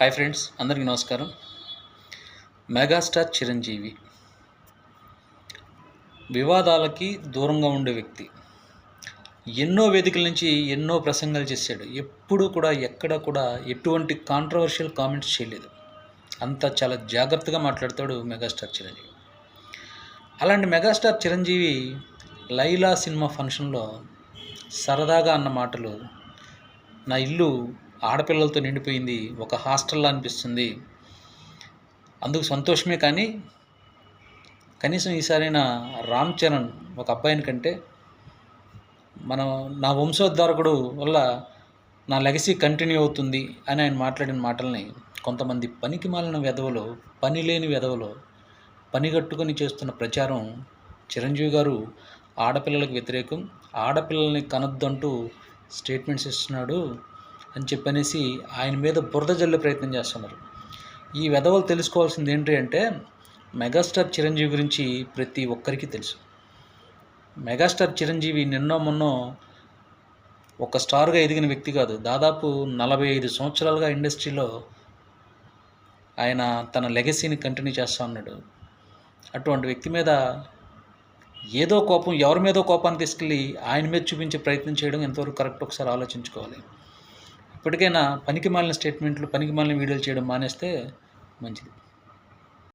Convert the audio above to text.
Hi friends అందరికీ నమస్కారం. Megastar Chiranjeevi వివాదాలకి దూరంగా ఉండే వ్యక్తి. ఎన్నో వేదికల నుంచి ఎన్నో ప్రసంగాలు చేశాడు. ఎప్పుడు కూడా ఎక్కడ కూడా ఎటువంటి కాంట్రవర్షియల్ కామెంట్స్ చేయలేదు. అంతా చాలా జాగ్రత్తగా మాట్లాడతాడు మెగాస్టార్ చిరంజీవి. అలాంటి మెగాస్టార్ చిరంజీవి లైలా సినిమా ఫంక్షన్లో సరదాగా అన్న మాటలు నా ఇల్లు ఆడపిల్లలతో నిండిపోయింది ఒక హాస్టల్లో అనిపిస్తుంది. అందుకు సంతోషమే కానీ కనీసం ఈసారైన రామ్ చరణ్ ఒక అబ్బాయిని కంటే మనం నా వంశోద్ధారకుడు వల్ల నా లెగసీ కంటిన్యూ అవుతుంది అని ఆయన మాట్లాడిన మాటల్ని కొంతమంది పనికి మాలిన వెధవలో పని లేని వెధవలో పనిగట్టుకొని చేస్తున్న ప్రచారం చిరంజీవి గారు ఆడపిల్లలకు వ్యతిరేకం ఆడపిల్లల్ని కనొద్దంటూ స్టేట్మెంట్స్ ఇస్తున్నాడు అని చెప్పనేసి ఆయన మీద బురద జల్లే ప్రయత్నం చేస్తున్నారు. ఈ వెధవలు తెలుసుకోవాల్సింది ఏంటి అంటే మెగాస్టార్ చిరంజీవి గురించి ప్రతి ఒక్కరికి తెలుసు. మెగాస్టార్ చిరంజీవి నిన్నో మొన్నో ఒక స్టార్గా ఎదిగిన వ్యక్తి కాదు. దాదాపు నలభై ఐదు సంవత్సరాలుగా ఇండస్ట్రీలో ఆయన తన లెగసీని కంటిన్యూ చేస్తూ ఉన్నాడు. అటువంటి వ్యక్తి మీద ఏదో కోపం ఎవరి మీదో కోపాన్ని తీసుకెళ్ళి ఆయన మీద చూపించే ప్రయత్నం చేయడం ఎంతవరకు కరెక్ట్ ఒకసారి ఆలోచించుకోవాలి. ఇప్పటికైనా పనికి మాలిన స్టేట్మెంట్లు పనికి మాలిన వీడియోలు చేయడం మానేస్తే మంచిది.